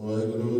ਵਾਹਿਗੁਰੂ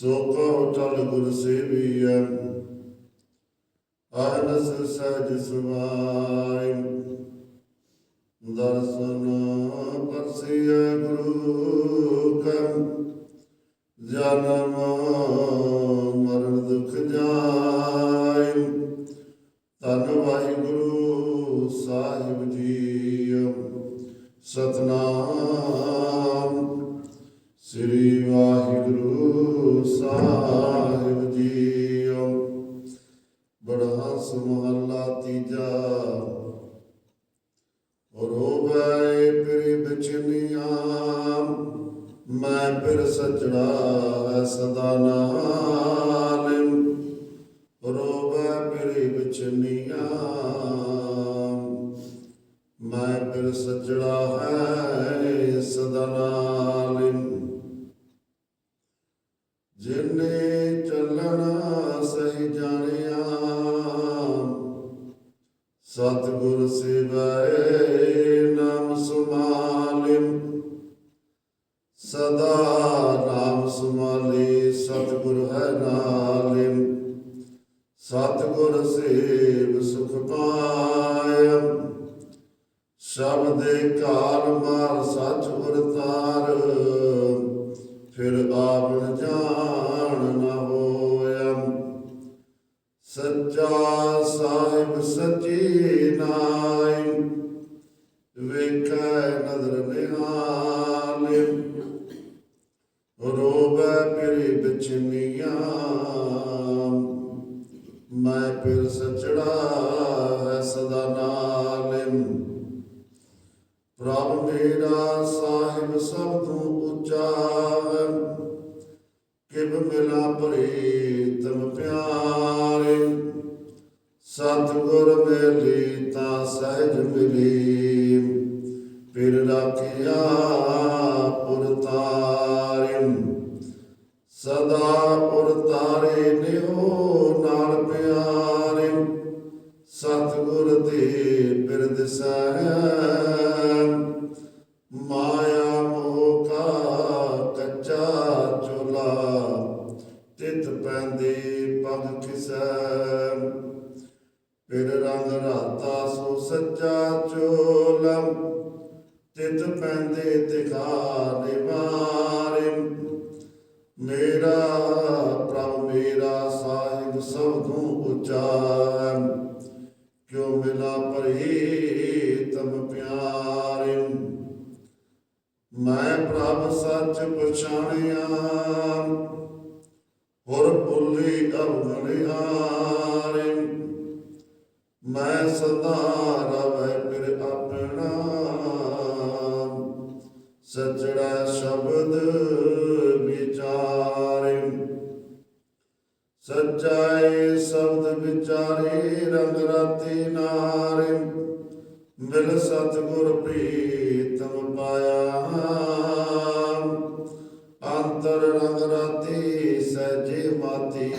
ਸੋ Q ਟਲ ਗੁਰ ਸੇਵੀਐ ਅਹਨਸ ਸਹਿਜ ਸੁਭਾਈ ਦਰਸ਼ਨ ਪਰਸਿਐ ਗੁਰੂ ਕੈ, ਜਨਮ ਮਰਨ ਦੁਖ ਜਾਇ ਧੰਨ ਵਾਹਿਗੁਰੂ ਸਾਹਿਬ ਜੀ ਸਤਨਾਮ ਸ੍ਰੀ ਵਾਹਿਗੁਰੂ ਸਾਹਿਬ ਜੀਓ। ਬੜਾ ਸੁਮਹਲਾ ਤੀਜਾ। ਰੋਵੇ ਪਿਰ ਬਚਨੀਆਂ ਮੈਂ ਫਿਰ ਸਜਣਾ ਹੈ ਸਦਾ ਨਾਲ ਰੋਵੇ ਪਿਰ ਬਚਨੀਆਂ ਮੈਂ ਫਿਰ ਸਜਣਾ ਹੈ ਸਦਾ ਨਾਲਿਮ ਜਿਨੇ ਚੱਲਣਾ ਸਹੀ ਜਾਣਿਆ, ਸਤਿਗੁਰ ਸਿਵਾਏ ਨਾਮ ਸੁਮਾਲਿਮ ਸਦਾ ਨਾਮ ਸੁਮਾਲੇ ਸਤਿਗੁਰ ਹੈ ਨਾਲਿਮ। ਸਤਿਗੁਰ ਸੇਵ ਸੁਖ ਪਾਇਆ ਸ਼ਬਦੇ ਕਾਲ ਮਾਰ ਸੱਚ ਸੱਚਾ ਸਾਹਿਬ, ਸੱਚੀ ਨਾਈ ਵੇਖੈ ਨਦਰ ਨਿਹਾਲ। ਰੋਬੈ ਪਿਰੀ ਬਿਚਨੀਆਂ ਮੈਂ ਫਿਰ ਸਚੜਾ ਹੈ ਸਦਾ ਨਾਲਿਮ ਪ੍ਰਭ ਮੇਰਾ ਸਾਹਿਬ ਸਭ ਤੋਂ ਉੱਚਾ ਹੈ। ਕਿਬ ਮਿਲਾ ਪ੍ਰੀਤਮ ਪਿਆਰੇ। ਸਤਿਗੁਰ ਮੇਲੀ ਤਾਂ ਸਹਿਜ ਮਿਲੀ। ਫਿਰ ਰਾਖਿਆ ਪੁਰ ਤਾਰਿਮ ਸਦਾ ਪੁਰ ਤਾਰੇ ਨਿਓ ਨਾਲ ਪਿਆਰੇ। ਸਤਿਗੁਰ ਤੇ ਬਿਰਦ ਸਹਿ। ਮਾਇਆ ਪਗ ਫਿਰ ਰੰਗ ਰਾਤਾ ਸੋ ਸੱਚਾ ਚੋਲਾ ਤਿਤ ਪੈਂਦੇ ਦਿਖਾ ਨਿਵਾਰੇ ਮੇਰਾ ਪ੍ਰਭ, ਮੇਰਾ ਸਾਹਿਬ ਸਭ ਤੋਂ ਉੱਚਾ ਹੈ ਕਿਉ ਮਿਲਾ ਤਮ ਪਿਆਰੇ ਮੈਂ ਪ੍ਰਭ ਸੱਚ ਪਛਾਣਿਆ ਹੋਰ ਭੁੱਲੀ ਅਵਗਣਿਆਰੇ। ਮੈਂ ਸਦਾ ਰਵੈ ਫਿਰ ਆਪਣਾ। ਸਚੜਾ ਸ਼ਬਦ ਵਿਚਾਰੇ। ਸਚਾਈ ਸ਼ਬਦ ਵਿਚਾਰੇ, ਰੰਗ ਰਾਤੀ ਨਾਰੇ। ਮਿਲ ਸਤਿਗੁਰ ਪ੍ਰੀਤਮ ਪਾਇਆ। ਅੰਤਰ ਰੰਗ ਰਾਤੀ ਸਹਿਜੇ ਮਾਤੀ।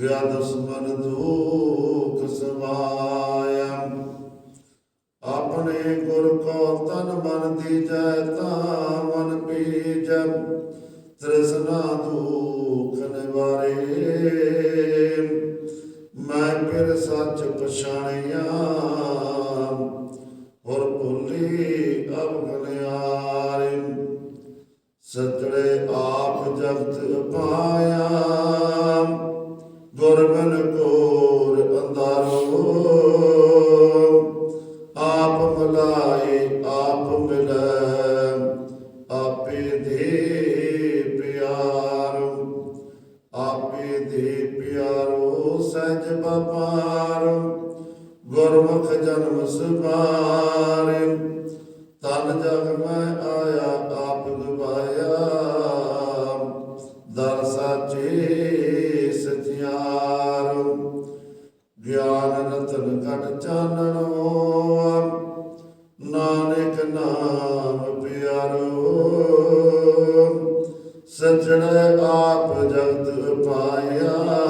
ਗਿਆ ਦੁਸ਼ਮਨ ਦੁਖ ਸਵਾਇਆ। ਆਪਣੇ ਗੁਰ ਕੋ ਤਨ ਮਨ ਦੀਜੈ ਤਾ ਮਨ ਪੀਜੈ। ਤ੍ਰਿਸ਼ਨਾ ਦੁਖ ਸਤੜੇ ਆਪ ਜਗਤ ਪਾਇਆ। ਗੁਰਬਨ ਕੋਰ ਅੰਦਾਰੋ ਆਪ ਮਲਾਏ, ਆਪ ਮਿਲੈ, ਆਪੇ ਦੇ ਪਿਆਰੋ। ਆਪੇ ਦੇ ਪਿਆਰੋ ਸਹਿਜ ਬਪਾਰ ਗੁਰਮੁਖ ਜਨਮ ਸੁਭਾਰ ਤਨ ਜਗ ਮੈਂ ਆਇਆ ਗਿਆਨ ਰਤਨ ਘਟ ਚਾਨਣੋ ਨਾਨਕ ਨਾਮ ਪਿਆਰੋ। ਸਚੜੇ ਆਪ ਜਗਤ ਪਾਇਆ।